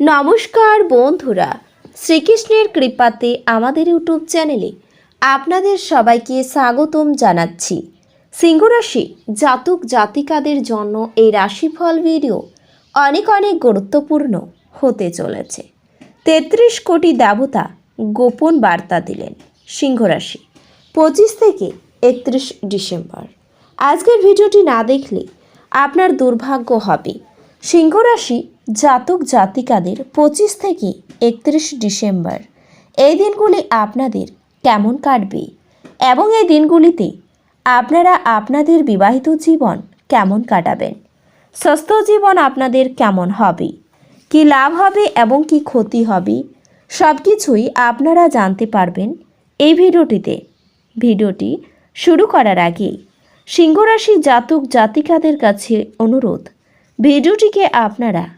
নমস্কার বন্ধুরা, শ্রীকৃষ্ণের কৃপাতে আমাদের ইউটিউব চ্যানেলে আপনাদের সবাইকে স্বাগতম জানাচ্ছি। সিংহরাশি জাতক জাতিকাদের জন্য এই রাশিফল ভিডিও অনেক অনেক গুরুত্বপূর্ণ হতে চলেছে। তেত্রিশ কোটি দেবতা গোপন বার্তা দিলেন সিংহরাশি, পঁচিশ থেকে একত্রিশ ডিসেম্বর। আজকের ভিডিওটি না দেখলে আপনার দুর্ভাগ্য হবে। সিংহরাশি জাতক জাতিকাদের পঁচিশ থেকে একত্রিশ ডিসেম্বর। এই দিনগুলি আপনাদের কেমন কাটবে? এবং এই দিনগুলিতে আপনারা আপনাদের বিবাহিত জীবন কেমন কাটাবেন? স্বাস্থ্য জীবন আপনাদের কেমন হবে? কি লাভ হবে এবং কি ক্ষতি হবে? সব কিছুই আপনারা জানতে পারবেন এই ভিডিওটিতে। ভিডিওটি শুরু করার আগে সিংহরাশি জাতক জাতিকাদের কাছে অনুরোধ, ভিডিওটিকে আপনারা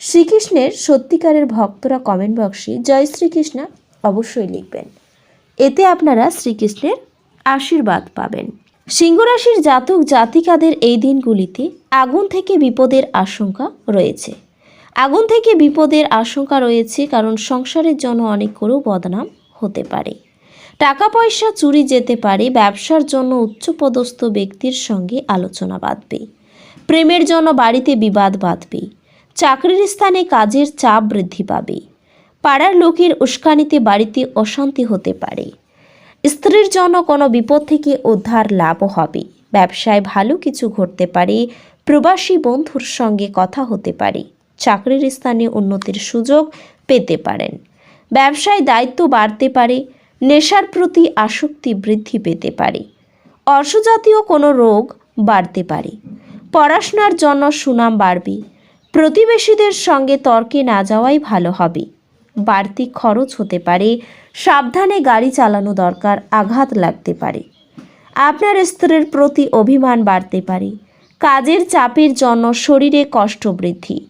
শ্রীকৃষ্ণের সত্যিকারের ভক্তরা কমেন্ট বক্সে জয় শ্রীকৃষ্ণ অবশ্যই লিখবেন। এতে আপনারা শ্রীকৃষ্ণের আশীর্বাদ পাবেন। সিংহরাশির জাতক জাতিকাদের এই দিনগুলিতে আগুন থেকে বিপদের আশঙ্কা রয়েছে। আগুন থেকে বিপদের আশঙ্কা রয়েছে কারণ সংসারের জন্য অনেক করেও বদনাম হতে পারে। টাকা পয়সা চুরি যেতে পারে, ব্যবসার জন্য উচ্চপদস্থ ব্যক্তির সঙ্গে আলোচনা বাঁধবে। প্রেমের জন্য বাড়িতে বিবাদ বাঁধবে। চাকরির স্থানে কাজের চাপ বৃদ্ধি পাবে। পাড়ার লোকের উস্কানিতে বাড়িতে অশান্তি হতে পারে। স্ত্রীর জন্য কোনো বিপদ থেকে উদ্ধার লাভ হবে। ব্যবসায় ভালো কিছু ঘটতে পারে। প্রবাসী বন্ধুর সঙ্গে কথা হতে পারে। চাকরির স্থানে উন্নতির সুযোগ পেতে পারেন। ব্যবসায় দায়িত্ব বাড়তে পারে। নেশার প্রতি আসক্তি বৃদ্ধি পেতে পারে। অর্শজাতীয় কোনো রোগ বাড়তে পারে। পড়াশোনার জন্য সুনাম বাড়বে। প্রতিবেশীদের সঙ্গে তর্কে না যাওয়াই ভালো হবে। বাড়তি খরচ হতে পারে, সাবধানে গাড়ি চালানো দরকার, আঘাত লাগতে পারে। আপনার স্ত্রীর প্রতি অভিমান বাড়তে পারে। কাজের চাপের জন্য শরীরে কষ্ট বৃদ্ধি।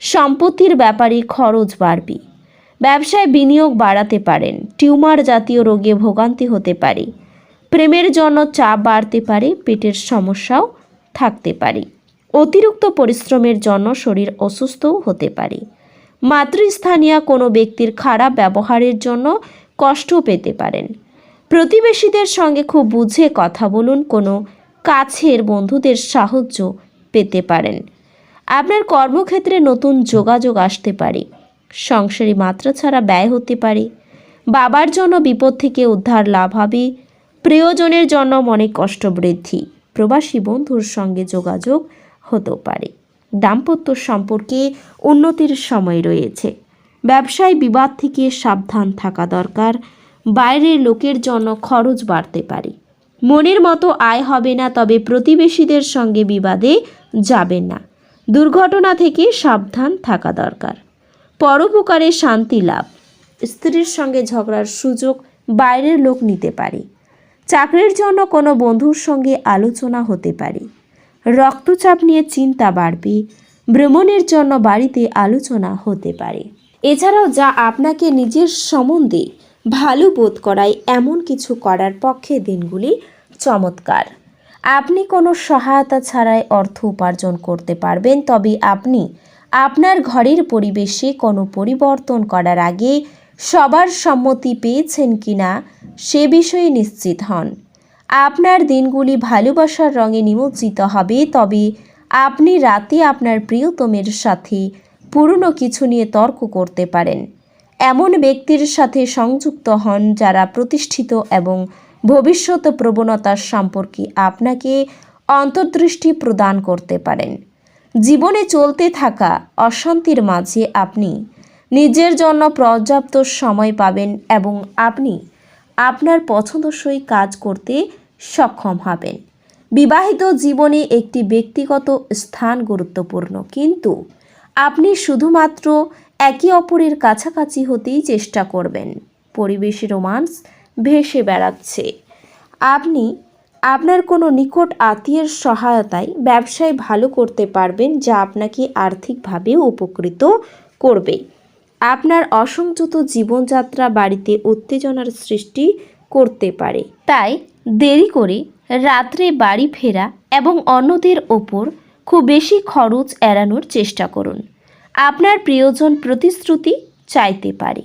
সম্পত্তির ব্যাপারে খরচ বাড়বে। ব্যবসায় বিনিয়োগ বাড়াতে পারেন, টিউমার জাতীয় রোগে ভোগান্তি হতে পারে। প্রেমের জন্য চাপ বাড়তে পারে, পেটের সমস্যাও থাকতে পারে। অতিরিক্ত পরিশ্রমের জন্য শরীর অসুস্থও হতে পারে। মাতৃস্থানীয় কোনো ব্যক্তির খারাপ ব্যবহারের জন্য কষ্ট পেতে পারেন। প্রতিবেশীদের সঙ্গে খুব বুঝে কথা বলুন, কোনো কাছের বন্ধুদের সাহায্য পেতে পারেন। আপনার কর্মক্ষেত্রে নতুন যোগাযোগ আসতে পারে। সংসারী মাত্রা ছাড়া ব্যয় হতে পারে। বাবার জন্য বিপদ থেকে উদ্ধার লাভ হবে। প্রিয়জনের জন্য মনে কষ্ট বৃদ্ধি। প্রবাসী বন্ধুর সঙ্গে যোগাযোগ হতে পারে। দাম্পত্য সম্পর্কে উন্নতির সময় রয়েছে। ব্যবসায় বিবাদ থেকে সাবধান থাকা দরকার। বাইরের লোকের জন্য খরচ বাড়তে পারে। মনের মতো আয় হবে না, তবে প্রতিবেশীদের সঙ্গে বিবাদে যাবেন না। দুর্ঘটনা থেকে সাবধান থাকা দরকার। পরোপকারে শান্তি লাভ। স্ত্রীর সঙ্গে ঝগড়ার সুযোগ বাইরের লোক নিতে পারে। চাকরির জন্য কোনো বন্ধুর সঙ্গে আলোচনা হতে পারে। রক্তচাপ নিয়ে চিন্তা বাড়বে। ভ্রমণের জন্য বাড়িতে আলোচনা হতে পারে। এছাড়াও যা আপনাকে নিজের সম্বন্ধে ভালো বোধ করায়, এমন কিছু করার পক্ষে দিনগুলি চমৎকার। আপনি কোনো সহায়তা ছাড়াই অর্থ উপার্জন করতে পারবেন, তবে আপনি আপনার ঘরের পরিবেশে কোনো পরিবর্তন করার আগে সবার সম্মতি পেয়েছেন কিনা সে বিষয়ে নিশ্চিত হন। আপনার দিনগুলি ভালোবাসার রঙে নিমজ্জিত হবে। তবে আপনি রাতে আপনার প্রিয়তমের সাথে পুরনো কিছু নিয়ে তর্ক করতে পারেন। এমন ব্যক্তির সাথে সংযুক্ত হন যারা প্রতিষ্ঠিত এবং ভবিষ্যৎ প্রবণতার সম্পর্কে আপনাকে অন্তর্দৃষ্টি প্রদান করতে পারেন। জীবনে চলতে থাকা অশান্তির মাঝে আপনি নিজের জন্য পর্যাপ্ত সময় পাবেন এবং আপনি আপনার পছন্দসই কাজ করতে সক্ষম হবেন। বিবাহিত জীবনে একটি ব্যক্তিগত স্থান গুরুত্বপূর্ণ, কিন্তু আপনি শুধুমাত্র একে অপরের কাছাকাছি হতেই চেষ্টা করবেন। পরিবেশে রোমান্স ভেসে বেড়াচ্ছে। আপনি আপনার কোনো নিকট আত্মীয়ের সহায়তায় ব্যবসায় ভালো করতে পারবেন, যা আপনাকে আর্থিকভাবে উপকৃত করবে। আপনার অসংযত জীবনযাত্রা বাড়িতে উত্তেজনার সৃষ্টি করতে পারে। তাই দেরি করে রাত্রে বাড়ি ফেরা এবং অন্যদের ওপর খুব বেশি খরচ এড়ানোর চেষ্টা করুন। আপনার প্রিয়জন প্রতিশ্রুতি চাইতে পারে।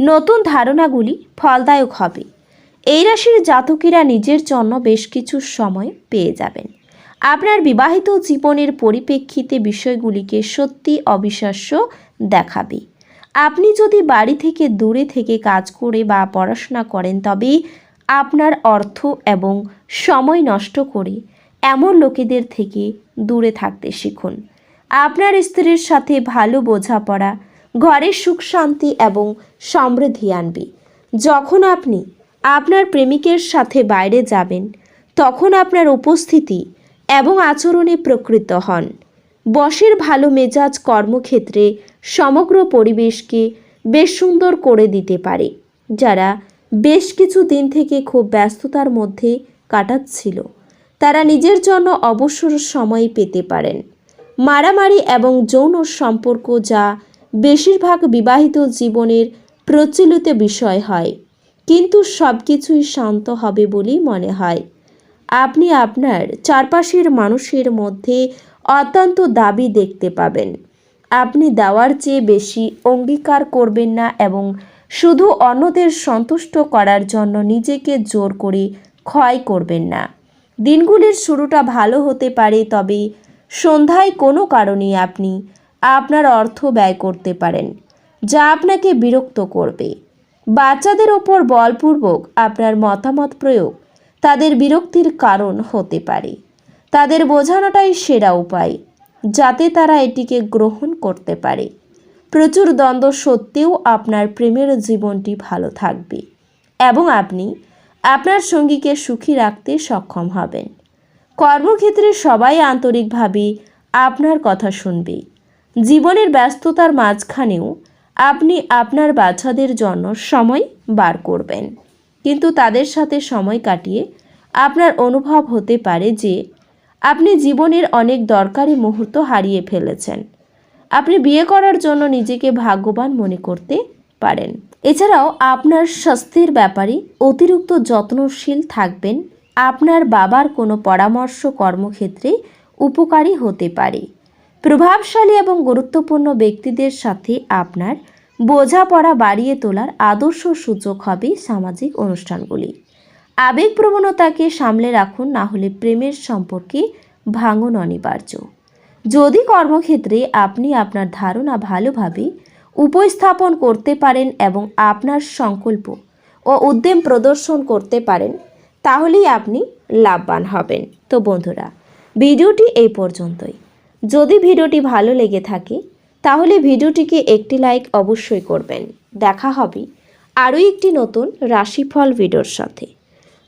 নতুন ধারণাগুলি ফলদায়ক হবে। এই রাশির জাতকেরা নিজের জন্য বেশ কিছু সময় পেয়ে যাবেন। আপনার বিবাহিত জীবনের পরিপ্রেক্ষিতে বিষয়গুলিকে সত্যি অবিশ্বাস্য দেখাবে। আপনি যদি বাড়ি থেকে দূরে থেকে কাজ করে বা পড়াশোনা করেন, তবে আপনার অর্থ এবং সময় নষ্ট করে এমন লোকেদের থেকে দূরে থাকতে শিখুন। আপনার স্ত্রীর সাথে ভালো বোঝাপড়া, ঘরের সুখ শান্তি এবং সমৃদ্ধি আনবে। যখন আপনি আপনার প্রেমিকের সাথে বাইরে যাবেন, তখন আপনার উপস্থিতি এবং আচরণে প্রকৃত হন। বসের ভালো মেজাজ কর্মক্ষেত্রে সমগ্র পরিবেশকে বেশ সুন্দর করে দিতে পারে, যারা বেশ কিছু দিন থেকে খুব ব্যস্ততার মধ্যে কাটাচ্ছিল। তারা নিজের জন্য অবসর সময় পেতে পারেন। মারামারি এবং যৌন সম্পর্ক যা বেশিরভাগ বিবাহিত জীবনের প্রচলিত বিষয় হয়, কিন্তু সব কিছুই শান্ত হবে বলেই মনে হয়। আপনি আপনার চারপাশের মানুষের মধ্যে অত্যন্ত দাবি দেখতে পাবেন। আপনি দেওয়ার চেয়ে বেশি অঙ্গীকার করবেন না এবং শুধু অন্যদের সন্তুষ্ট করার জন্য নিজেকে জোর করে ক্ষয় করবেন না। দিনগুলির শুরুটা ভালো হতে পারে, তবে সন্ধ্যায় কোনো কারণে আপনি আপনার অর্থ ব্যয় করতে পারেন, যা আপনাকে বিরক্ত করবে। বাচ্চাদের ওপর বলপূর্বক আপনার মতামত প্রয়োগ তাদের বিরক্তির কারণ হতে পারে। তাদের বোঝানোটাই সেরা উপায়, যাতে তারা এটিকে গ্রহণ করতে পারে। প্রচুর দ্বন্দ্ব সত্ত্বেও আপনার প্রেমের জীবনটি ভালো থাকবে এবং আপনি আপনার সঙ্গীকে সুখী রাখতে সক্ষম হবেন। কর্মক্ষেত্রে সবাই আন্তরিকভাবে আপনার কথা শুনবে। জীবনের ব্যস্ততার মাঝখানেও আপনি আপনার বাচ্চাদের জন্য সময় বার করবেন। কিন্তু তাদের সাথে সময় কাটিয়ে আপনার অনুভব হতে পারে যে আপনি জীবনের অনেক দরকারি মুহূর্ত হারিয়ে ফেলেছেন। আপনি বিয়ে করার জন্য নিজেকে ভাগ্যবান মনে করতে পারেন। এছাড়াও আপনার স্বাস্থ্যের ব্যাপারে অতিরিক্ত যত্নশীল থাকবেন। আপনার বাবার কোনো পরামর্শ কর্মক্ষেত্রে উপকারী হতে পারে। প্রভাবশালী এবং গুরুত্বপূর্ণ ব্যক্তিদের সাথে আপনার বোঝাপড়া বাড়িয়ে তোলার আদর্শ সুযোগ হবে সামাজিক অনুষ্ঠানগুলি। আবেগপ্রবণতাকে সামলে রাখুন, না হলে প্রেমের সম্পর্কে ভাঙন অনিবার্য। যদি কর্মক্ষেত্রে আপনি আপনার ধারণা ভালোভাবে উপস্থাপন করতে পারেন এবং আপনার সংকল্প ও উদ্যম প্রদর্শন করতে পারেন, তাহলেই আপনি লাভবান হবেন। তো বন্ধুরা, ভিডিওটি এই পর্যন্তই। যদি ভিডিওটি ভালো লেগে থাকে, তাহলে ভিডিওটিকে একটি লাইক অবশ্যই করবেন। দেখা হবে আরও একটি নতুন রাশিফল ভিডিওর সাথে।